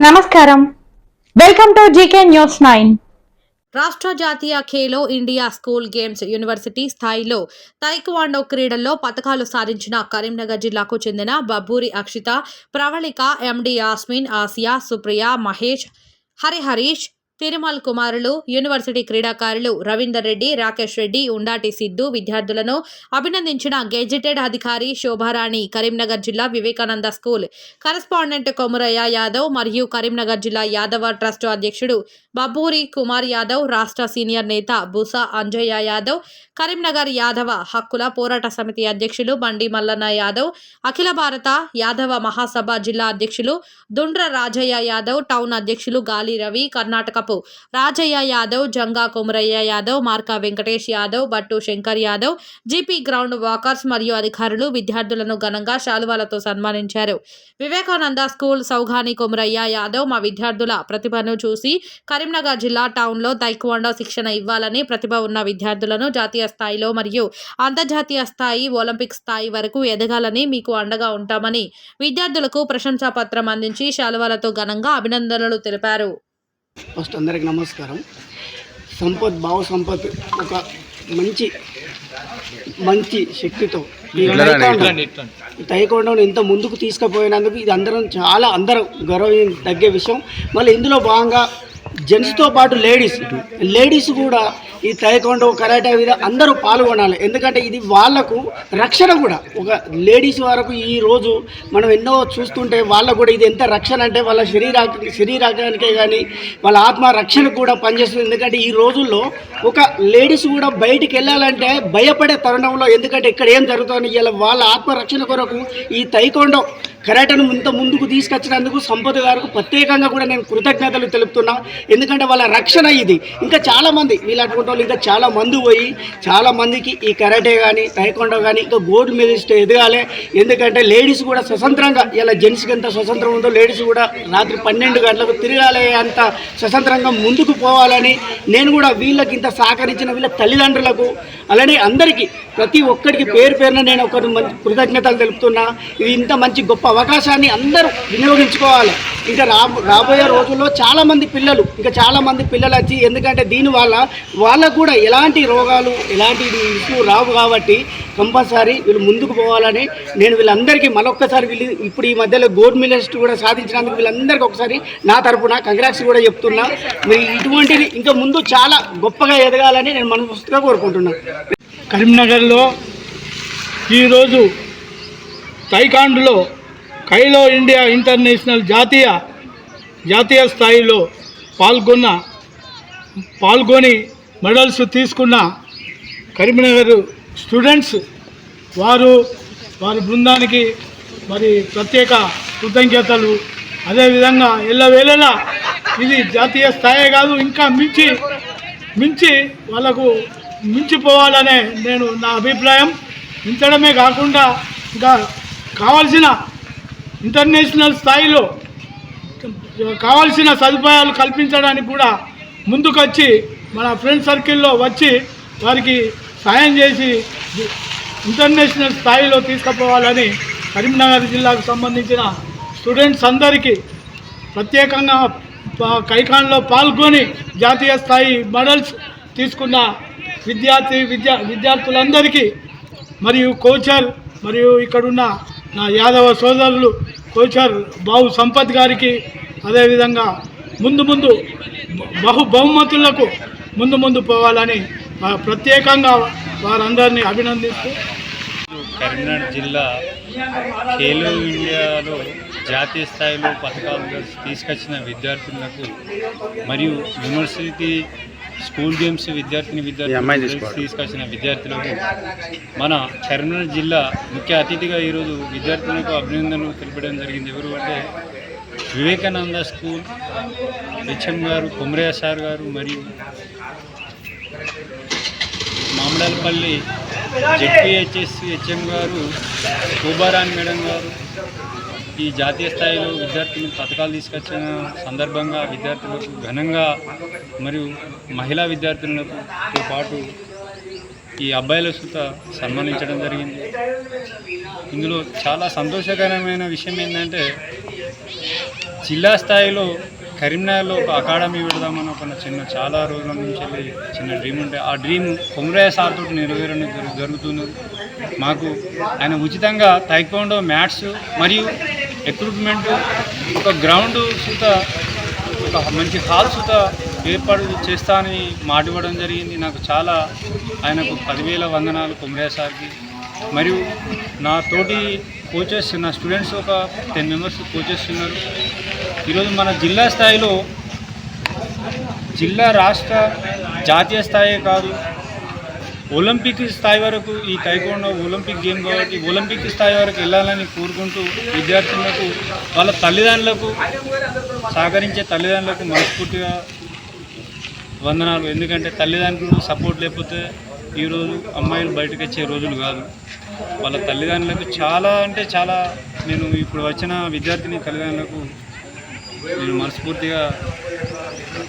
నమస్కారం. Welcome to GK news nine. రాష్ట్ర జాతీయ Khelo India school games university స్థాయిలో తైక్వాండో క్రీడల్లో పతకాలు సాధించిన కరీంనగర్ జిల్లాకు చెందిన బబ్బూరి అక్షిత ప్రవళిక ఎండి యాస్మిన్ ఆసియా సుప్రియ మహేష్ హరిహరీష్ తిరుమల్ కుమారులు యూనివర్సిటీ క్రీడాకారులు రవీందర్ రెడ్డి రాకేష్ రెడ్డి ఉండాటి సిద్ధు విద్యార్థులను అభినందించిన గెజిటెడ్ అధికారి శోభారాణి కరీంనగర్ జిల్లా వివేకానంద స్కూల్. కరస్పాండెంట్ కొమురయ్య యాదవ్ మరియు కరీంనగర్ జిల్లా యాదవ ట్రస్ట్ అధ్యక్షుడు బబ్బూరి కుమార్ యాదవ్ రాష్ట్ర సీనియర్ నేత బుసా అంజయ్య యాదవ్ కరీంనగర్ యాదవ హక్కుల పోరాట సమితి అధ్యక్షులు బండి మల్లన్న యాదవ్ అఖిల భారత యాదవ మహాసభ జిల్లా అధ్యక్షులు దుండ్ర రాజయ్య యాదవ్ టౌన్ అధ్యక్షులు Gali Ravi Karnataka కర్ణాటకపు Rajaiah Yadav Janga Komaraiah Yadav Marka Venkatesh Yadav Battu Shankar Yadav GP ground walkers మరియు అధికారులు విద్యార్థులను ఘనంగా శాలువాలతో సన్మానించారు. వివేకానంద స్కూల్ సౌఘాని కొమరయ్య యాదవ్ మా విద్యార్థుల ప్రతిభను చూసి కరీంనగర్ జిల్లా టౌన్లో తైక్వాండో శిక్షణ ఇవ్వాలని ప్రతిభ ఉన్న విద్యార్థులను జాతీయ స్థాయిలో మరియు అంతర్జాతీయ స్థాయి ఒలింపిక్ స్థాయి వరకు ఎదగాలని మీకు అండగా ఉంటామని విద్యార్థులకు ప్రశంసా పత్రం అందించి శాలువాలతో ఘనంగా అభినందనలు తెలిపారు. ఫస్ట్ అందరికి నమస్కారం. సంపత్ భావ సంపత్ ఒక మంచి మంచి శక్తితో ఈ తైకాండోని ఇంత ముందుకు తీసుకుపోయినందుకు ఇది అందరం చాలా అందరం గౌరవం తగ్గే విషయం. మళ్ళీ ఇందులో భాగంగా జెంట్స్తో పాటు లేడీస్ లేడీస్ కూడా ఈ తైకాండో కరాటే మీద అందరూ పాల్గొనాలి. ఎందుకంటే ఇది వాళ్ళకు రక్షణ కూడా. ఒక లేడీస్ వరకు ఈ రోజు మనం ఎన్నో చూస్తుంటే వాళ్ళకు కూడా ఇది ఎంత రక్షణ అంటే వాళ్ళ శరీరా శరీరానికే కానీ వాళ్ళ ఆత్మ రక్షణ కూడా పనిచేస్తుంది. ఎందుకంటే ఈ రోజుల్లో ఒక లేడీస్ కూడా బయటికి వెళ్ళాలంటే భయపడే తరుణంలో ఎందుకంటే ఇక్కడ ఏం జరుగుతుంది? ఇలా వాళ్ళ ఆత్మరక్షణ కొరకు ఈ తైకొండో కరాటను ఇంత ముందుకు తీసుకొచ్చినందుకు సంపద గారికి ప్రత్యేకంగా కూడా నేను కృతజ్ఞతలు తెలుపుతున్నా. ఎందుకంటే వాళ్ళ రక్షణ ఇది. ఇంకా చాలామంది వీళ్ళు వీళ్ళటువంటి వాళ్ళు ఇంకా చాలా మంది పోయి చాలా మందికి ఈ కరాటే కానీ తైకొండో కానీ ఇంకా గోల్డ్ మెడలిస్ట్ ఎదగాలి. ఎందుకంటే లేడీస్ కూడా స్వతంత్రంగా ఇలా జెంట్స్కి ఎంత స్వతంత్రం ఉందో లేడీస్ కూడా రాత్రి పన్నెండు గంటలకు తిరగాలి అంత స్వతంత్రంగా ముందుకు పోవాలని నేను కూడా వీళ్ళకి ఇంత సహకరించిన వీళ్ళ తల్లిదండ్రులకు అలానే అందరికీ ప్రతి ఒక్కరికి పేరు పేరున నేను ఒక కృతజ్ఞతలు తెలుపుతున్నా. ఇది ఇంత మంచి గొప్ప అవకాశాన్ని అందరూ వినియోగించుకోవాలి. ఇంకా రాబోయే రోజుల్లో చాలామంది పిల్లలు ఇంకా చాలామంది పిల్లలు వచ్చి ఎందుకంటే దీనివల్ల వాళ్ళకు కూడా ఎలాంటి రోగాలు ఎలాంటి ఇష్యూ రావు కాబట్టి కంపల్సరీ వీళ్ళు ముందుకు పోవాలని నేను వీళ్ళందరికీ మరొక్కసారి వీళ్ళు ఇప్పుడు ఈ మధ్యలో గోల్డ్ మెడలిస్ట్ కూడా సాధించినందుకు వీళ్ళందరికీ ఒకసారి నా తరపున కంగ్రాట్స్ కూడా చెప్తున్నా. మరి ఇటువంటిది ఇంకా ముందు చాలా గొప్పగా ఎదగాలని నేను మనస్ఫూర్తిగా కోరుకుంటున్నాను కరీంనగర్లో ఈరోజు తైకాండ్లో కైలో ఇండియా ఇంటర్నేషనల్ జాతీయ జాతీయ స్థాయిలో పాల్గొన్న పాల్గొని మెడల్స్ తీసుకున్న కరీంనగర్ స్టూడెంట్స్ వారు వారి బృందానికి మరి ప్రత్యేక కృతజ్ఞతలు. అదేవిధంగా ఎల్లవేళలా ఇది జాతీయ స్థాయి కాదు ఇంకా మించి మించి వాళ్ళకు మించిపోవాలనే నేను నా అభిప్రాయం. మించడమే కాకుండా ఇంకా కావాల్సిన ఇంటర్నేషనల్ స్థాయిలో కావాల్సిన సదుపాయాలు కల్పించడానికి కూడా ముందుకొచ్చి మన ఫ్రెండ్ సర్కిల్లో వచ్చి వారికి సాయం చేసి ఇంటర్నేషనల్ స్థాయిలో తీసుకుపోవాలని కరీంనగర్ జిల్లాకు సంబంధించిన స్టూడెంట్స్ అందరికీ ప్రత్యేకంగా కైకాన్లో పాల్గొని జాతీయ స్థాయి మెడల్స్ తీసుకున్న విద్యార్థి విద్యా విద్యార్థులందరికీ మరియు కోచర్ మరియు ఇక్కడున్న నా యాదవ సోదరులు కోచర్ బాబు సంపత్ గారికి అదేవిధంగా ముందు ముందు బహు బహుమతులకు ముందు ముందు పోవాలని ప్రత్యేకంగా వారందరినీ అభినందిస్తూ కరీంనగర్ జిల్లా ఖేలో ఇండియాలో జాతీయ స్థాయిలో పథకాలు తీసుకొచ్చిన విద్యార్థులకు మరియు యూనివర్సిటీ స్కూల్ గేమ్స్ విద్యార్థిని విద్యార్థులు తీసుకొచ్చిన విద్యార్థులకు మన కరీంనగర్ జిల్లా ముఖ్య అతిథిగా ఈరోజు విద్యార్థులకు అభినందనలు తెలపడం జరిగింది. ఎవరు అంటే వివేకానంద స్కూల్ హెచ్ఎం గారు కొమరయ్య సార్ గారు మరియు మామిడాలపల్లి జెడ్పీహెచ్ఎస్ హెచ్ఎం గారు శోభారాణి మేడం గారు ఈ జాతీయ స్థాయిలో విద్యార్థులు పథకాలు తీసుకొచ్చిన సందర్భంగా విద్యార్థులకు ఘనంగా మరియు మహిళా విద్యార్థులతో పాటు ఈ అబ్బాయిల సుత సన్మానించడం జరిగింది. ఇందులో చాలా సంతోషకరమైన విషయం ఏంటంటే జిల్లా స్థాయిలో కరీంనగర్లో ఒక అకాడమీ పెడదామని ఒక చిన్న చాలా రోజుల నుంచి వెళ్ళి చిన్న డ్రీమ్ ఉంటే ఆ డ్రీమ్ కొమరయ్య సార్తో నెరవేరడం జరుగుతుంది. మాకు ఆయన ఉచితంగా తైక్వాండో మ్యాట్స్ మరియు ఎక్విప్మెంట్ ఒక గ్రౌండ్ సుత ఒక మంచి హాల్ సుత ఏర్పాటు చేస్తా అని మాట ఇవ్వడం జరిగింది. నాకు చాలా ఆయనకు పదివేల వందనాలు కొమరయ్య సార్కి మరియు నా తోటి కోచెస్ నా స్టూడెంట్స్ ఒక టెన్ మెంబర్స్ కోచెస్ ఉన్నారు. ఈరోజు మన జిల్లా స్థాయిలో జిల్లా రాష్ట్ర జాతీయ స్థాయి కాదు ఒలింపిక్ స్థాయి వరకు ఈ టైకోండో ఒలింపిక్ గేమ్ కాబట్టి ఒలింపిక్ స్థాయి వరకు వెళ్ళాలని కోరుకుంటూ విద్యార్థులకు వాళ్ళ తల్లిదండ్రులకు సహకరించే తల్లిదండ్రులకు మనస్ఫూర్తిగా వందనాలు. ఎందుకంటే తల్లిదండ్రులు సపోర్ట్ లేకపోతే ఈరోజు అమ్మాయిలు బయటకు వచ్చే రోజులు కాదు. వాళ్ళ తల్లిదండ్రులకు చాలా అంటే చాలా నేను ఇప్పుడు వచ్చిన విద్యార్థిని తల్లిదండ్రులకు నేను మనస్ఫూర్తిగా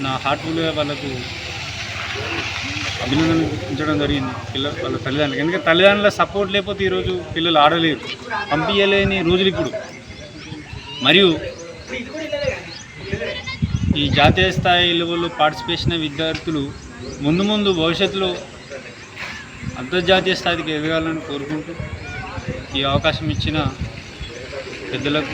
నా హార్ట్ఫుల్గా వాళ్ళకు అభినందించడం జరిగింది పిల్ల వాళ్ళ తల్లిదండ్రులకు. ఎందుకంటే తల్లిదండ్రుల సపోర్ట్ లేకపోతే ఈరోజు పిల్లలు ఆడలేరు. పంపించలేని రోజులు ఇప్పుడు. మరియు ఈ జాతీయ స్థాయి లెవెల్లో పార్టిసిపేషన్ విద్యార్థులు ముందు ముందు భవిష్యత్తులో అంతర్జాతీయ స్థాయికి ఎదగాలని కోరుకుంటూ ఈ అవకాశం ఇచ్చిన పెద్దలకు